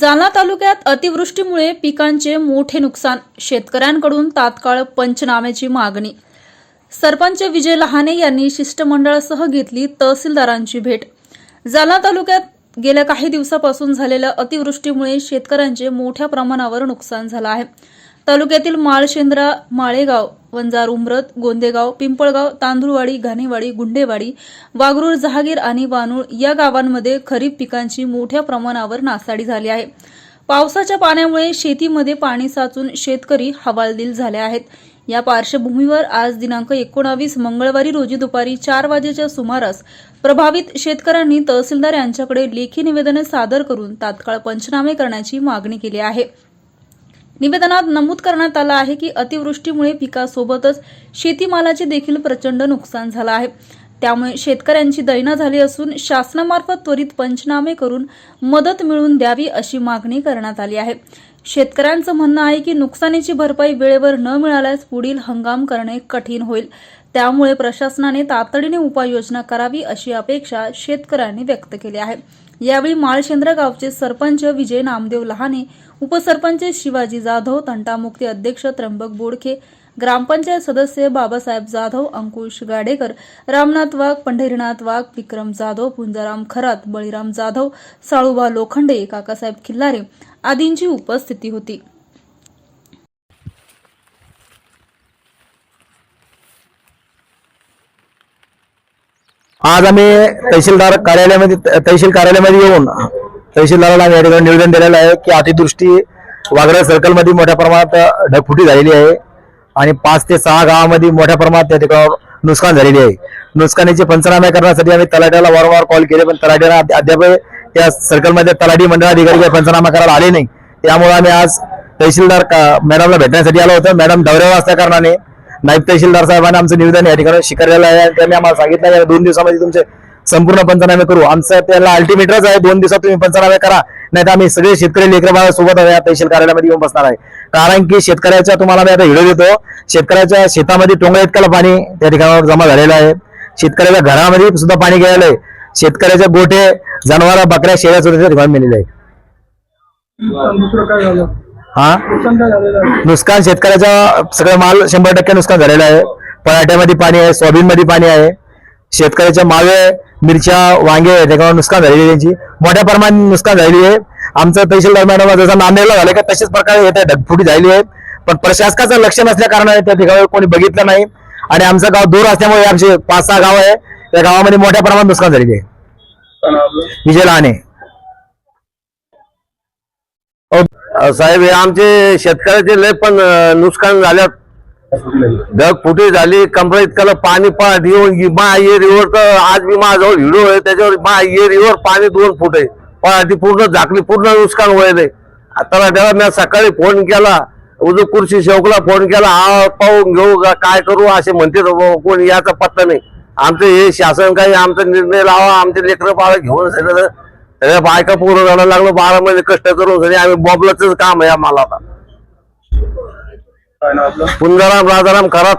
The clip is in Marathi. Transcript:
जालना तालुक्यात अतिवृष्टीमुळे पिकांचे मोठे नुकसान शेतकऱ्यांकडून तात्काळ पंचनाम्याची मागणी. सरपंच विजय लहाने यांनी शिष्टमंडळासह घेतली तहसीलदारांची भेट. जालना तालुक्यात गेल्या काही दिवसापासून झालेल्या अतिवृष्टीमुळे शेतकऱ्यांचे मोठ्या प्रमाणावर नुकसान झालं आहे. तालुक्यातील माळशेंद्रा माळेगाव वंजार उमरत गोंदेगाव पिंपळगाव तांदूळवाडी घाणेवाडी गुंडेवाडी वागरूळ जहागीर आणि वानूळ या गावांमध्ये खरीप पिकांची मोठ्या प्रमाणावर नासाडी झाली आहे. पावसाच्या पाण्यामुळे शेतीमध्ये पाणी साचून शेतकरी हवालदिल झाले आहेत. या पार्श्वभूमीवर आज दिनांक एकोणावीस मंगळवारी रोजी दुपारी चार वाजेच्या सुमारास प्रभावित शेतकऱ्यांनी तहसीलदार यांच्याकडे लेखी निवेदने सादर करून तात्काळ पंचनामे करण्याची मागणी केली आहे. निवेदनात नमूद करण्यात आलं आहे की अतिवृष्टीमुळे पिकासोबतच शेतीमालाचे देखील प्रचंड नुकसान झालं आहे. त्यामुळे शेतकऱ्यांची दैना झाली असून शासनामार्फत त्वरित पंचनामे करून मदत मिळवून द्यावी अशी मागणी करण्यात आली आहे. शेतकऱ्यांचं म्हणणं आहे की नुकसानीची भरपाई वेळेवर न मिळाल्यास पुढील हंगाम करणे कठीण होईल. त्यामुळे प्रशासनाने तातडीने उपाययोजना करावी अशी अपेक्षा शेतकऱ्यांनी व्यक्त केली आहे. यावेळी माळशेंद्र गावचे सरपंच विजय नामदेव लहाने उपसरपंच शिवाजी जाधव तंटामुक्ती अध्यक्ष त्र्यंबक बोडखे ग्रामपंचायत सदस्य बाबासाहेब जाधव अंकुश गाडेकर रामनाथ वाघ पंढरीनाथ वाघ विक्रम जाधव पुंजाराम खरात बळीराम जाधव साळुबा लोखंडे काकासाहेब खिल्लारे आदींची उपस्थिती होती. आज आम्ही तहसीलदार कार्यालयामध्ये तहसील कार्यालयामध्ये येऊन तहसीलदाराला या ठिकाणी निवेदन दिलेलं आहे की अतिदृष्टी वागरा सर्कलमध्ये मोठ्या प्रमाणात ढगफुटी झालेली आहे आणि पाच ते सहा गावामध्ये मोठ्या प्रमाणात त्या ठिकाणावर नुकसान झालेली आहे. नुकसानीचे पंचनामे करण्यासाठी आम्ही तलाट्याला वारंवार कॉल केले पण तलाट्याला अद्याप या सर्कलमध्ये तलाठी मंडळाधिकारी काही पंचनामा करायला आले नाही. त्यामुळे आम्ही आज तहसीलदार का- मॅडमला भेटण्यासाठी आलो होतो. मॅडम दौऱ्यावर असल्या कारणाने नायब तहसीलदार साहेबांनी आमचं निवेदन या ठिकाणी स्वीकारलेलं आहे. त्यांनी आम्हाला सांगितलं की दोन दिवसामध्ये तुमचे संपूर्ण पंचनामे करू. आमचं त्याला अल्टिमेटच आहे दोन दिवसात तुम्ही पंचनामे करा. नाही तर आम्ही सगळे शेतकरी लेकर सोबत या तहसील कार्यालयामध्ये येऊन बसणार आहे. कारण की शेतकऱ्याच्या तुम्हाला मी आता हिडो देतो शेतकऱ्याच्या शेतामध्ये टोंगळ्या इतकं पाणी त्या ठिकाणावर जमा झालेलं आहे. शेतकऱ्याच्या घरामध्ये सुद्धा पाणी गेलेलं आहे. शेतकऱ्याचे गोठे जनावर बकऱ्या शेळ्या सुद्धा त्या ठिकाणी आहे दुसरं काय झालं? हा? नुकसान आहे शेतकऱ्याचा सगळं माल शंभर टक्के नुकसान झालेलं आहे. पराठ्यामध्ये पाणी आहे सोयाबीन मध्ये पाणी आहे. शेतकऱ्याच्या मागे मिरच्या वांगे त्याच्यावर नुकसान झालेली आहे त्यांची. मोठ्या प्रमाणात नुकसान झालेली आहे. आमचं तहसीलदार मॅडम जसं नांदेडला झालं का तशाच प्रकारे येत्या ढगफुटी झालेली आहे. पण प्रशासकाचं लक्ष नसल्या कारणाने त्या ठिकाणी कोणी बघितलं नाही. आणि आमचं गाव दूर असल्यामुळे आमचे पाच सहा गाव आहे. त्या गावामध्ये मोठ्या प्रमाणात नुकसान झालेली आहे? विजय लहाने. साहेब हे आमचे शेतकऱ्याचे लय पण नुकसान झाल्यात. ढग फुटी झाली कमरा इतकाला पाणी पाठ येऊन मा ये रिवर तर आज मी माझ्याजवळ हिडो आहे त्याच्यावर मा येरीवर पाणी दोन फूट. आहे पहाटी पूर्ण झाकली पूर्ण नुकसान व्हायलंय आता त्याला मी सकाळी फोन केला उजू कुर्शी शेवकला फोन केला हा पाहून घेऊ का काय करू असे म्हणते कोण याचा पत्ता नाही. आमचं हे शासन काही आमचा निर्णय लावा आमचे लेकरं पाळ घेऊन सगळं सगळ्या बायका पूर्ण जायला लागलो बारा महिने कष्ट करून सगळे आम्ही बॉबलाच काम आहे आम्हाला आता. पुंजाराम राजाराम खरात.